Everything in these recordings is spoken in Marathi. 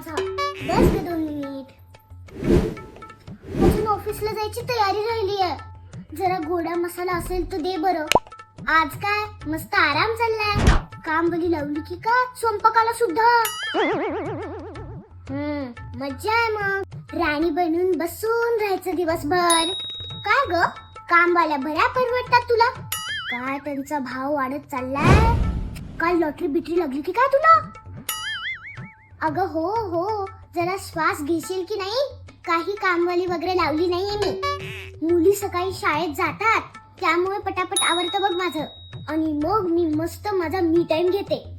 माझा. बस ग दोन मिनिट. अजून ऑफिसला जायची तयारी राहिली आहे. जरा गोडा मसाला असेल तर दे बरं. आज काय? मस्त आराम चाललाय. काम बली लावली की का स्वयंपाकाला सुद्धा. हम्म मज्जा आहे मग. राणी बनून बसून राहायचं दिवसभर. काय ग? कामवाल्या बऱ्या परवडतात तुला? काय त्यांचा भाव वाढत चाललाय? काय लॉटरी बिटरी लागली की काय तुला? अगं हो हो. जरा श्वास घेशील की नाही? काही कामवाली वगैरे लावली नाहीये मी. मुली सकाळी शाळेत जातात. त्यामुळे पटापट आवडतं बघ माझं. आणि मग मी मस्त माझा मी टाइम घेते.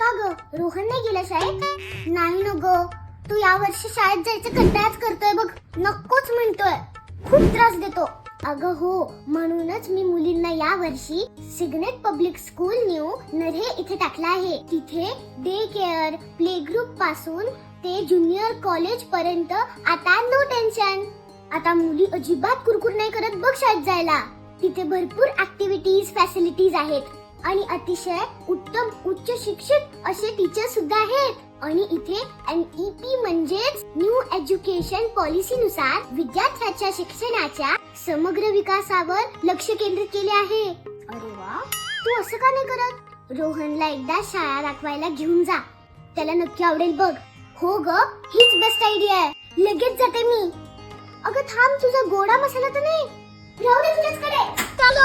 का ग? रोहन नाही गेला शाळेत? नाही न ग. तू या वर्षी शाळेत जायचं कंटाळाच करतोय बघ. नक्कोच म्हणतोय. खूप त्रास देतो. अगं हो म्हणूनच मी मुलींना या वर्षी सिग्नेट पब्लिक स्कूल न्यू नरे इथे टाकला आहे. तिथे डे केअर प्ले ग्रुपपासून ते ज्युनियर कॉलेज पर्यंत आता नो टेन्शन. आता मुली अजिबात कुरकुर नाही करत बघ शाळेत जायला. तिथे भरपूर ऍक्टिव्हिटीज फॅसिलिटीज आहेत. आणि अतिशय उत्तम उच्च शिक्षित असे टीचर सुद्धा आहेत. आणि इथे एन ई पी म्हणजेच न्यू एज्युकेशन पॉलिसी नुसार विद्यार्थ्याच्या शिक्षणाच्या समग्र विकासावर लक्ष केंद्रित केले आहे. अरे वा तू असं का नाही करत? रोहनला एकदा शाळा दाखवायला घेऊन जा. त्याला नक्की आवडेल बघ. हो ग हीच बेस्ट आयडिया आहे. लगेच जाते मी. अगं थांब तुझा गोडा मसाला तर नाही. राहू दे तुझ्याचकडे. चलो.